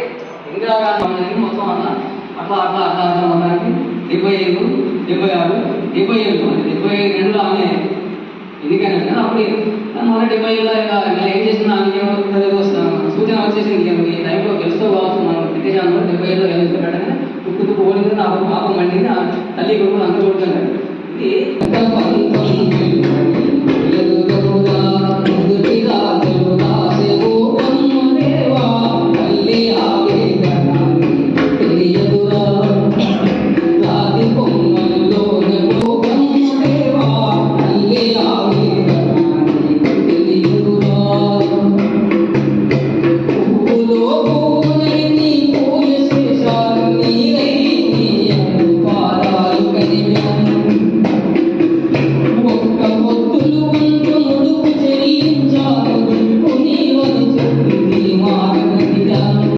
కరెక్టే ఇందిరాగాంధీ మొత్తం అన్న. అట్లా అట్లా అట్లా అట్లా మొత్తానికి డెబ్బై ఐదు డెబ్బై ఆరు డెబ్బై ఏడు డెబ్బై రెండు ఆమె ఎన్నికైనా అప్పుడు మొన్న డెబ్బై ఏళ్ళ ఇలా ఏం చేసిన సూచన వచ్చేసింది ఈ టైంలో గెలుస్తూ కావచ్చు మనం విదేశాల్లో డెబ్బై ఏళ్ళు గెలుస్తున్నాడని తుప్పు తుప్పు ఓడింది నాకు పాపం పండింది తల్లి కొడుకులు అందరూ చూడలేదు ఇది